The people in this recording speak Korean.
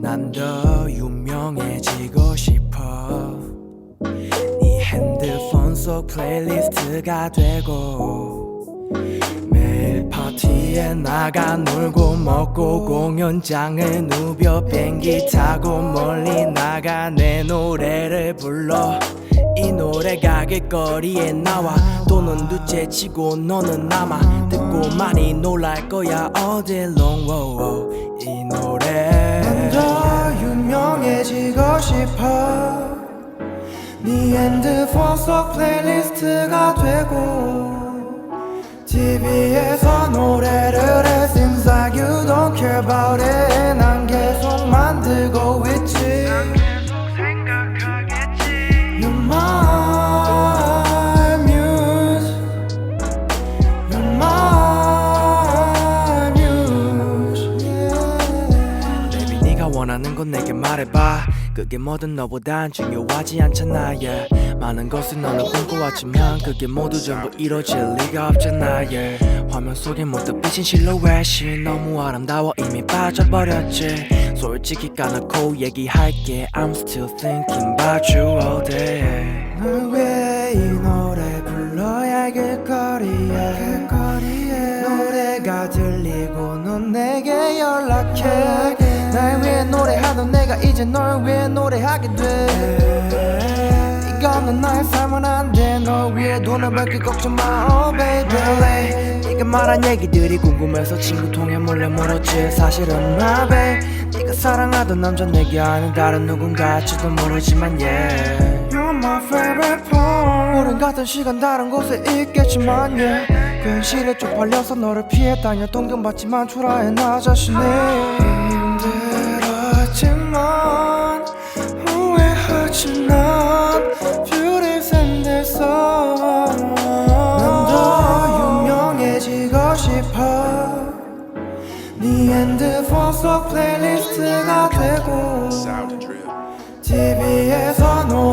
난 더 유명해지고 싶어. 네 핸드폰 속 플레이리스트가 되고 매일 파티에 나가 놀고 먹고 공연장을 누벼 비행기 타고 멀리 나가 내 노래를 불러 이 노래가 길거리에 나와. 또는 둘째치고 너는 남아. 듣고 많이 놀랄 거야. 어딜롱 워워 이 노래. 더 유명해지고 싶어. 네 핸드폰 속 플레이리스트가 되고. TV에서 노래 원하는 건 내게 말해봐. 그게 뭐든 너보단 중요하지 않잖아 yeah. 많은 것을 너는 꿈꿔왔지만 그게 모두 전부 이루어질 리가 없잖아 yeah. 화면 속에 모두 비친 실루엣이 너무 아름다워 이미 빠져버렸지. 솔직히 까놓고 얘기할게 I'm still thinking about you all day. 널왜이 노래 불러야 길거리에? 노래가 들리고 넌 내게 연락해 날 위해 노래하던 내가 이제 널 위해 노래하게 돼. 이건 나의 삶은 안돼널 위해 돈을 벌게 걱정 마 oh baby. 네가 말한 얘기들이 궁금해서 친구 통해 몰래 물었지. 사실은 my babe 네가 사랑하던 남자 내게 아는 다른 누군가일지도 모르지만 yeah. You're my favorite porn 우린 같은 시간 다른 곳에 있겠지만 yeah. 그 현실에 쪽팔려서 너를 피해 다녀 동경받지만 초라해 나 자신이 힘들었지만 후회하진 않 뷰티스 앤 난더 유명해지고 싶어. 네 핸드폰 속 플레이리스트가 되고 TV에서 노